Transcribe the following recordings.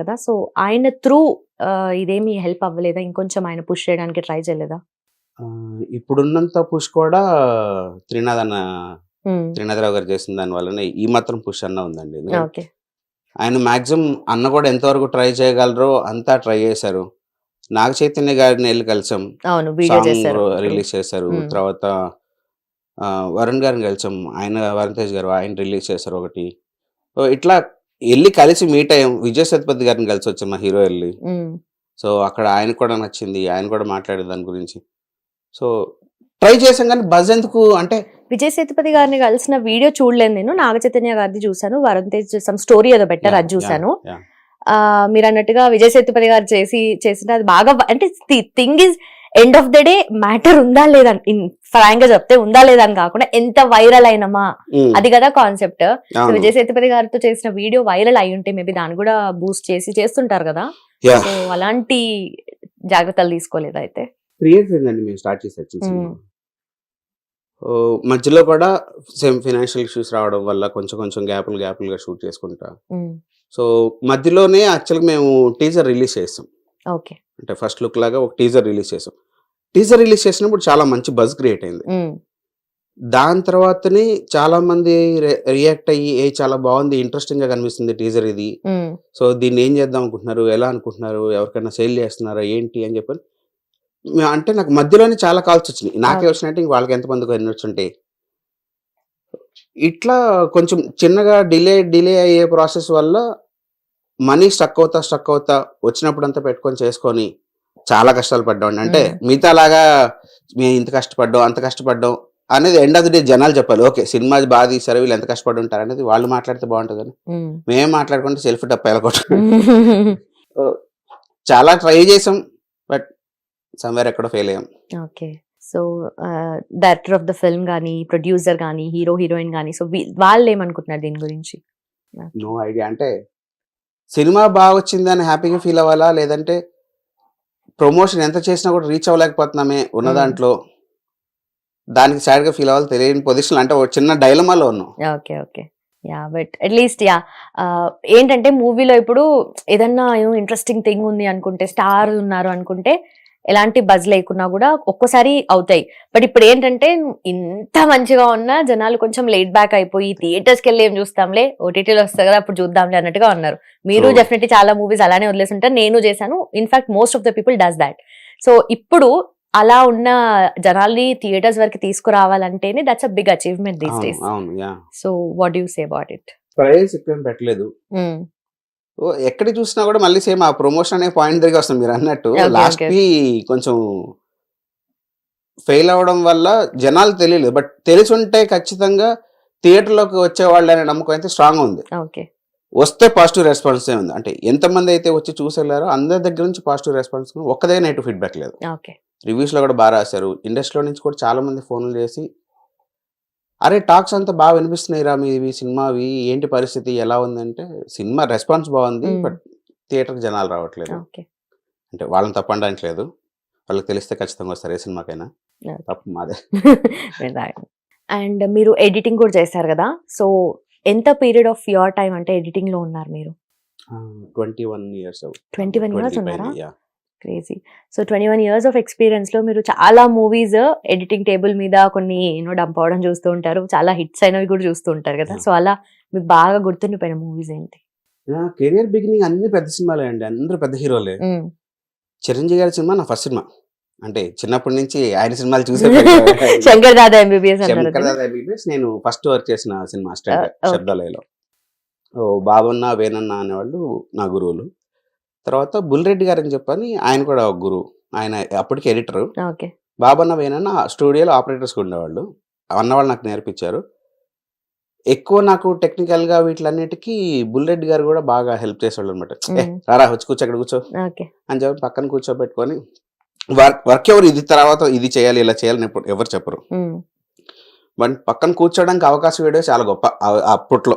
కదా. సో ఆయన త్రూ ఇదేమి హెల్ప్ అవ్వలేదా? ఇంకొంచెం ఆయన పుష్ చేయడానికి ట్రై చేయలేదా? ఇప్పుడున్నంత పుష్ కూడా త్రినాథ్ అన్న త్రినాథరావు గారు చేసిన దాని వల్లనే ఈ మాత్రం పుష్ అన్న ఉందండి. ఆయన మాక్సిమం అన్న కూడా ఎంతవరకు ట్రై చేయగలరో అంతా ట్రై చేశారు. నాగ చైతన్య గారిని వెళ్ళి కలిసాం. రిలీజ్ చేశారు. తర్వాత వరుణ్ గారిని కలిసాం. ఆయన వరుణ్ తేజ్ గారు ఆయన రిలీజ్ చేశారు ఒకటి. ఇట్లా వెళ్ళి కలిసి మీట్ అయ్యాం. విజయ్ సత్పతి గారిని కలిసి వచ్చాం మా హీరో వెళ్ళి సో అక్కడ ఆయన కూడా నచ్చింది. ఆయన కూడా మాట్లాడే దాని గురించి. సో ట్రై చేసాం కానీ బజ్ ఎందుకు? అంటే విజయ్ సేతుపతి గారిని కలిసిన వీడియో చూడలేదు నేను. నాగ చైతన్య గారిది చూసాను వరుణ్ తేజ్ సమ్ స్టోరీ ఏదో పెట్టారు అది చూసాను మీరు అన్నట్టుగా విజయ్ సేతుపతి గారు చేసి చేసిన అది బాగా అంటే thing is end of the day matter ఉందా లేదా ఫ్రాంక్గా చెప్తే ఉందా లేదా అని కాకుండా ఎంత వైరల్ అయినమా. అది కదా కాన్సెప్ట్. విజయ్ సేతుపతి గారితో చేసిన వీడియో వైరల్ అయి ఉంటే మేబీ దాన్ని కూడా బూస్ట్ చేసి చేస్తుంటారు కదా. సో అలాంటి జాగ్రత్తలు తీసుకోలేదు అయితే త్రీ ఇయర్స్ అయిందండి మేము స్టార్ట్ చేసి వచ్చిన. సినిమా ఓ, మధ్యలో కూడా సేమ్ ఫైనాన్షియల్ ఇష్యూస్ రావడం వల్ల కొంచెం కొంచెం గ్యాపులు గ్యాపులుగా షూట్ చేసుకుంటా సో మధ్యలోనే యాక్చువల్గా మేము టీజర్ రిలీజ్ చేసాం. ఓకే. అంటే ఫస్ట్ లుక్ లాగా ఒక టీజర్ రిలీజ్ చేసాం. టీజర్ రిలీజ్ చేసినప్పుడు చాలా మంచి బజ్ క్రియేట్ అయింది. దాని తర్వాతనే చాలా మంది రియాక్ట్ అయ్యి ఏ చాలా బాగుంది ఇంట్రెస్టింగ్గా కనిపిస్తుంది టీజర్ ఇది. సో దీన్ని ఏం చేద్దాం అనుకుంటున్నారు? ఎలా అనుకుంటున్నారు? ఎవరికైనా సేల్ చేస్తున్నారా? ఏంటి? అని చెప్పని అంటే నాకు మధ్యలోనే చాలా కాల్స్ వచ్చినాయి. నాకే. వచ్చినట్టు ఇంక వాళ్ళకి ఎంతమందికి ఎన్ని వచ్చుంటాయి. ఇట్లా కొంచెం చిన్నగా డిలే డిలే అయ్యే ప్రాసెస్ వల్ల మనీ స్టక్ అవుతా స్టక్ అవుతా వచ్చినప్పుడు అంతా పెట్టుకొని చేసుకొని చాలా కష్టాలు పడ్డాం అంటే. మిగతా లాగా మేము ఇంత కష్టపడ్డాం అంత కష్టపడ్డాం అనేది ఎండ్ ఆఫ్ ది డే జనాలు చెప్పాలి. ఓకే సినిమా బాగా తీసారు వీళ్ళు ఎంత కష్టపడి ఉంటారు అనేది వాళ్ళు మాట్లాడితే బాగుంటుంది అని ఉమ్. మేము మాట్లాడుకుంటే సెల్ఫ్ వెళ్ళకొట్టు చాలా ట్రై చేసాం బట్ సమ్వేర్ ఎక్కడో ఫెయిల్ అయ్యాం. Okay. So director of the film కానీ ప్రొడ్యూసర్ కానీ హీరో హీరోయిన్ కానీ సో వాళ్ళు ఏమనుకుంటున్నారు దీని గురించి? No idea. అంటే సినిమా బాగా వచ్చిందని హ్యాపీగా ఫీల్ అవ్వాలా? లేదంటే ప్రమోషన్ ఎంత చేసినా కూడా రీచ్ అవ్వలేకపోతున్నామే ఉన్న. దాంట్లో. దానికి sad గా ఫీల్ అవ్వాలి తెలియని పొజిషన్ అంటే ఒక చిన్న డైలమాలో ఉన్నాం. Okay okay. Yeah but at least yeah ఏంటంటే మూవీలో ఇప్పుడు ఏదన్నా ఇంట్రెస్టింగ్ థింగ్ ఉంది అనుకుంటే స్టార్ ఉన్నారు అనుకుంటే ఎలాంటి బజ్ లేకున్నా కూడా ఒక్కోసారి అవుతాయి. బట్ ఇప్పుడు ఏంటంటే ఇంత మంచిగా ఉన్నా జనాలు కొంచెం లేట్ బ్యాక్ అయిపోయి థియేటర్స్కి వెళ్ళి ఏం చూస్తాంలే? ఓటీటీలో వస్తుంది కదా అప్పుడు చూద్దాంలే అన్నట్టుగా ఉన్నారు మీరు. డెఫినెట్లీ చాలా మూవీస్ అలానే వదిలేసి ఉంటారు నేను చేశాను. In fact most of the people does that so ఇప్పుడు అలా ఉన్న జనాల్ని థియేటర్స్ వరకు తీసుకురావాలంటేనే that's a big achievement these days so what you say about it price ఎక్కువ పెట్టలేదు. ఓ, ఎక్కడ చూసినా కూడా మళ్ళీ సేమ్ ఆ ప్రమోషన్ అనే పాయింట్ దగ్గర వస్తుంది మీరు అన్నట్టు. లాస్ట్. కి కొంచెం ఫెయిల్ అవ్వడం వల్ల జనాలు తెలియలేదు. బట్ తెలిసి ఉంటే ఖచ్చితంగా థియేటర్లోకి వచ్చేవాళ్ళు అనే నమ్మకం అయితే స్ట్రాంగ్ ఉంది. ఓకే వస్తే పాజిటివ్ రెస్పాన్స్ ఉంది. అంటే ఎంతమంది అయితే వచ్చి చూసేళ్ళారో అందరి దగ్గర నుంచి పాజిటివ్ రెస్పాన్స్ ఒక్కదే నెగిటివ్ ఫీడ్బ్యాక్ లేదు. రివ్యూస్లో కూడా బాగా రాశారు. ఇండస్ట్రీలో నుంచి కూడా చాలా మంది ఫోన్లు చేసి అరే టాక్స్ అంతా బాగా వినిపిస్తున్నాయి రా మీవి సినిమావి. ఏంటి పరిస్థితి? ఎలా ఉందంటే సినిమా రెస్పాన్స్ బాగుంది. బట్ థియేటర్కి జనాలు రావట్లేదు. ఓకే. అంటే వాళ్ళని లేదు వాళ్ళకి తెలిస్తే ఖచ్చితంగా వస్తారు ఏ సినిమాకైనా. తప్పు మాదే. అండ్ మీరు ఎడిటింగ్ కూడా చేశారు కదా? సో ఎంత పీరియడ్ ఆఫ్ యువర్ టైం అంటే ఎడిటింగ్లో ఉన్నారు మీరు? Twenty one years twenty one years ఉన్నారా? Crazy so twenty one years of ఎక్స్పీరియన్స్లో మీరు చాలా మూవీస్ ఎడిటింగ్ టేబుల్ మీద కొన్ని యూనో డంప్ అవడం చూస్తూ ఉంటారు. చాలా హిట్స్ అయినవి కూడా చూస్తూ ఉంటారు కదా. సో అలా మీకు బాగా గుర్తుండిపోయిన మూవీస్ ఏంటి? నా కెరియర్ బిగినింగ్ అన్ని పెద్ద సినిమాలే అండి. అందరూ పెద్ద హీరోలే. మ్మ్. చిరంజీవి గారి సినిమా నా ఫస్ట్ సినిమా. అంటే చిన్నప్పటి నుంచి ఆయన సినిమాలు చూసే శంకర్ దాదా ఎంబీబీఎస్ శంకర్? దాదా ఎంబీబీఎస్ నేను ఫస్ట్ వర్క్ చేసిన సినిమా. శబ్దాలయలో బాబన్న వేనన్న అనేవాళ్ళు నా గురువులు. తర్వాత బుల్రెడ్డి గారు అని చెప్పని ఆయన కూడా ఒక గురువు. ఆయన అప్పటికి ఎడిటర్. ఓకే. బాబన్న వేనన్న స్టూడియోలో ఆపరేటర్స్గా ఉండేవాళ్ళు. అన్నవాళ్ళు నాకు నేర్పించారు. ఎక్కువ నాకు టెక్నికల్గా వీటిలన్నిటికీ బుల్రెడ్డి గారు కూడా బాగా హెల్ప్ చేసేవాళ్ళు అనమాట. రారా వచ్చి కూర్చో అక్కడ కూర్చో ఓకే. అని చెప్పి పక్కన కూర్చోబెట్టుకొని వర్క్ వర్క్ ఎవరు ఇది తర్వాత ఇది చేయాలి ఇలా చేయాలని ఎప్పుడు ఎవరు చెప్పరు. బట్ పక్కన కూర్చోడానికి అవకాశం ఇవ్వడం చాలా గొప్ప అప్పట్లో.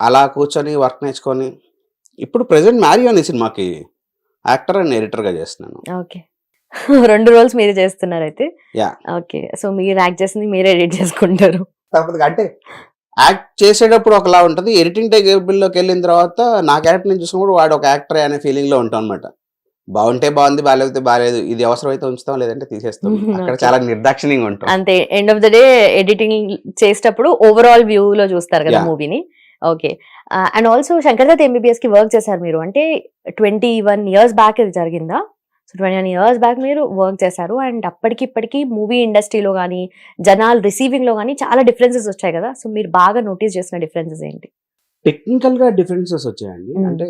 అలా కూర్చొని వర్క్ నేర్చుకొని ఇప్పుడు ప్రెసెంట్ మ్యారీ ఈ సినిమాకి యాక్టర్ అండ్ ఎడిటర్గా చేస్తున్నాను. ఓకే. రెండు రోల్స్ మీరే చేస్తున్నారు అయితే Yeah. ఓకే. సో మీరు యాక్ట్ చేసింది మీరే ఎడిట్ చేసుకుంటారు. కాకపోతే అంటే యాక్ట్ చేసేటప్పుడు ఒకలా ఉంటుంది. ఎడిటింగ్ టేబుల్లోకి వెళ్ళిన తర్వాత నా క్యారెక్టర్ నేను చూసినప్పుడు వాడు ఒక యాక్టర్ అనే ఫీలింగ్లో ఉంటాం అనమాట బాగుంటే బాగుంది బాగాలేకపోతే బాగాలేదు ఇది అవసరమైతే ఉంచుతాం లేదంటే తీసేస్తాం. అక్కడ. చాలా నిర్దాక్షిణ్యంగా ఉంటాం. అంతే end of the day editing చేసేటప్పుడు ఓవరాల్ వ్యూ లో చూస్తారు కదా. మూవీని. Okay and also Shankar Dutt ఎంబీబీఎస్కి work చేశారు మీరు. అంటే ట్వంటీ వన్ ఇయర్స్ బ్యాక్ ఇది జరిగిందా? So twenty one years back మీరు వర్క్ చేశారు. అండ్ అప్పటికి ఇప్పటికి మూవీ ఇండస్ట్రీలో కానీ జనాలు రిసీవింగ్లో కానీ చాలా డిఫరెన్సెస్ వచ్చాయి కదా? సో మీరు బాగా నోటీస్ చేసిన డిఫరెన్సెస్ ఏంటి? టెక్నికల్గా డిఫరెన్సెస్ వచ్చాయండి. Mm. అంటే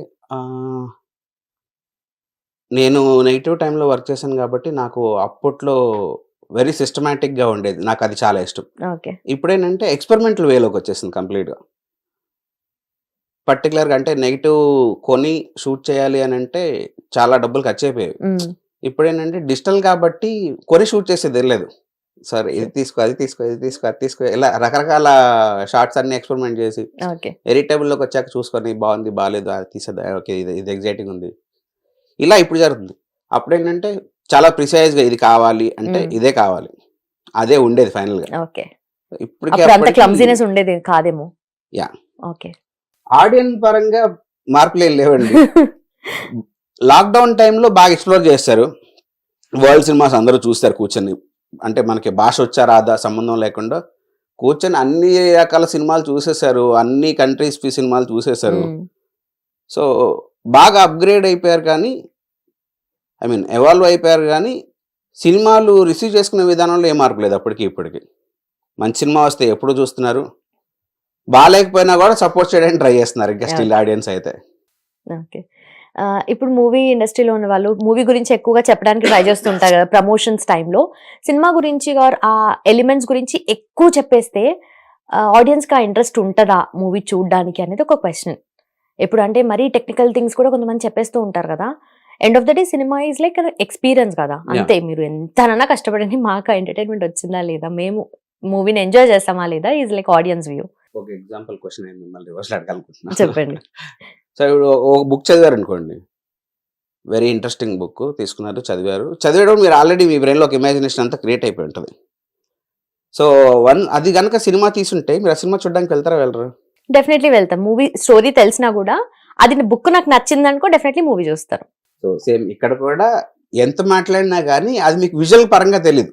నేను నెగిటివ్ టైంలో వర్క్ చేశాను కాబట్టి నాకు అప్పట్లో వెరీ సిస్టమేటిక్గా ఉండేది. నాకు అది చాలా ఇష్టం. ఓకే ఇప్పుడేంటంటే ఎక్స్పెరిమెంటల్ వేలోకి వచ్చేసింది కంప్లీట్గా పర్టికులర్గా అంటే నెగిటివ్ కొని షూట్ చేయాలి అని అంటే చాలా డబ్బులు ఖర్చు అయిపోయాయి ఇప్పుడు ఏంటంటే డిజిటల్ కాబట్టి కొని షూట్ చేసేది లేదు. సార్ ఇది తీసుకో అది తీసుకో ఇది తీసుకో అది తీసుకో ఇలా రకరకాల షార్ట్స్ అన్ని ఎక్స్పెరిమెంట్ చేసి ఓకే. ఎడిటబుల్లోకి వచ్చాక చూసుకొని బాగుంది బాగాలేదు అది తీసేదా ఓకే ఇది ఇది ఎగ్జైటింగ్ ఉంది. ఇలా ఇప్పుడు జరుగుతుంది. అప్పుడు ఏంటంటే చాలా ప్రిసైజ్గా ఇది కావాలి అంటే. ఇదే కావాలి. అదే ఉండేది ఫైనల్గా. ఓకే. ఇప్పటికే ఉండేది కాదేమో? Yeah. ఓకే. ఆడియన్స్ పరంగా మార్పులు ఏం లేవండి. లాక్డౌన్ టైంలో బాగా ఎక్స్ప్లోర్ చేస్తారు. వరల్డ్ సినిమాస్ అందరూ చూస్తారు కూర్చొని. అంటే మనకి భాష వచ్చా రాదా సంబంధం లేకుండా కూర్చొని అన్ని రకాల సినిమాలు చూసేశారు. అన్ని కంట్రీస్ సినిమాలు చూసేశారు. సో బాగా అప్గ్రేడ్ అయిపోయారు కానీ ఐ మీన్ ఎవాల్వ్ అయిపోయారు కానీ సినిమాలు రిసీవ్ చేసుకునే విధానంలో ఏం మార్పు లేదు అప్పటికి ఇప్పటికి. మంచి సినిమా వస్తే ఎప్పుడు చూస్తున్నారు? బాగాలేకపోయినా కూడా సపోర్ట్ చేయడానికి ట్రై చేస్తున్నారు ఇంకా స్టిల్ ఆడియన్స్ అయితే. ఓకే ఇప్పుడు మూవీ ఇండస్ట్రీలో ఉన్న వాళ్ళు మూవీ గురించి ఎక్కువగా చెప్పడానికి ట్రై చేస్తుంటారు కదా ప్రమోషన్స్ టైంలో సినిమా గురించి ఆ ఎలిమెంట్స్ గురించి ఎక్కువ చెప్పేస్తే ఆడియన్స్కి ఆ ఇంట్రెస్ట్ ఉంటుందా మూవీ చూడడానికి అనేది ఒక క్వశ్చన్ ఎప్పుడు అంటే మరీ టెక్నికల్ థింగ్స్ కూడా కొంతమంది చెప్పేస్తూ ఉంటారు కదా. End of the day cinema is like experience కదా. అంతే మీరు ఎంతనన్నా కష్టపడండి మాకు ఎంటర్టైన్మెంట్ వచ్చిందా లేదా మేము మూవీని ఎంజాయ్ చేస్తామా లేదా ఈజ్ లైక్ ఆడియన్స్ వ్యూ ఒక ఎగ్జాంపుల్ క్వశ్చన్ నేను మిమ్మల్ని రివర్స్ అడగాలనుకుంటున్నాను చెప్పండి. సో ఇప్పుడు ఒక బుక్ చదివారు అనుకోండి. వెరీ ఇంట్రెస్టింగ్ బుక్ తీసుకున్నారు చదివారు. చదివడం మీరు ఆల్రెడీ మీ బ్రెయిన్లో ఒక ఇమాజినేషన్ అంతా క్రియేట్ అయిపోయి ఉంటుంది. సో వన్ అది కనుక సినిమా తీసుంటే మీరు ఆ సినిమా చూడడానికి వెళ్తారా వెళ్ళరు? డెఫినెట్లీ వెళ్తాం. మూవీ స్టోరీ తెలిసినా కూడా అది బుక్ నాకు నచ్చింది అనుకో డెఫినెట్లీ మూవీ చూస్తారు. సో సేమ్ ఇక్కడ కూడా ఎంత మాట్లాడినా కానీ అది మీకు విజువల్ పరంగా తెలియదు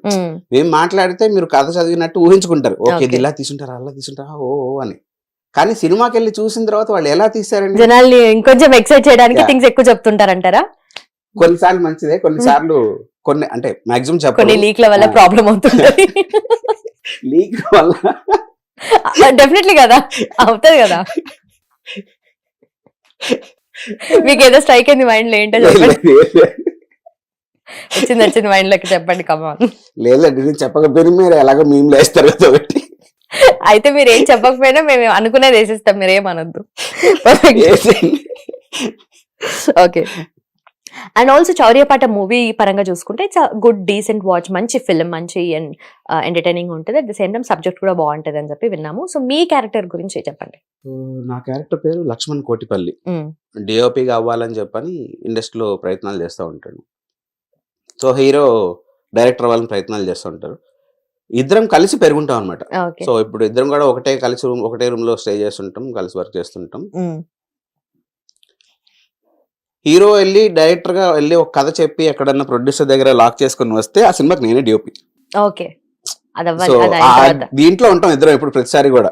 మేము మాట్లాడితే మీరు కథ చదివినట్టు ఊహించుకుంటారు. ఓకే ఇది. ఇలా తీసుంటారా అలా తీసుంటారా ఓ అని. కానీ సినిమాకి వెళ్ళి చూసిన తర్వాత వాళ్ళు ఎలా తీశారండి? జనాల్ని ఇంకొంచెం ఎక్సైట్ చేయడానికి. థింగ్స్ ఎక్కువ చెప్తుంటారంటారా? కొన్నిసార్లు మంచిదే కొన్నిసార్లు కొన్ని అంటే మాక్సిమం కొన్ని చెప్పండి లీక్ల వల్ల. ప్రాబ్లం అవుతుంది. లీక్ వల్ల. డెఫినెట్లీ కదా. అవుతుంది కదా. మీకు ఏదో స్ట్రైక్ అయింది మైండ్లో ఏంటో చెప్పండి. వచ్చింది వచ్చింది మైండ్లోకి చెప్పండి కమాన్ లేదండి నేను చెప్పకపోయినా మీరు ఎలాగో మేము లేస్తారు కదా ఒకటి. అయితే మీరు ఏం చెప్పకపోయినా మేము అనుకునేది వేసిస్తాం మీరు ఏమనొద్దు. Okay and also Chauryapaata movie పరంగా చూసుకుంటే ఇట్స్ గుడ్ డీసెంట్ వాచ్ మంచి ఫిల్మ్ మంచి అండ్ ఎంటర్టైనింగ్ ఉంటుంది. At the same time subject కూడా బాగుంటుంది అని చెప్పి విన్నాము. సో మీ క్యారెక్టర్ గురించి చెప్పండి. నా క్యారెక్టర్ పేరు లక్ష్మణ్ కోటిపల్లి. డిఓపిగా అవ్వాలని చెప్పని ఇండస్ట్రీలో ప్రయత్నాలు చేస్తూ ఉంటాడు. సో హీరో డైరెక్టర్ అవ్వాలని ప్రయత్నాలు చేస్తూ ఉంటారు. ఇద్దరం కలిసి పెరుగుంటాం అనమాట సో ఇప్పుడు ఇద్దరం కూడా ఒకటే కలిసి రూమ్ ఒకటే రూమ్లో స్టే చేస్తుంటాం కలిసి వర్క్ చేస్తుంటాం. హీరో వెళ్ళి డైరెక్టర్గా వెళ్ళి ఒక కథ చెప్పి ఎక్కడన్నా ప్రొడ్యూసర్ దగ్గర లాక్ చేసుకుని వస్తే ఆ సినిమాకి నేనే డిఓపి ఓకే. దీంట్లో ఉంటాం ఇద్దరం ఇప్పుడు ప్రతిసారి కూడా.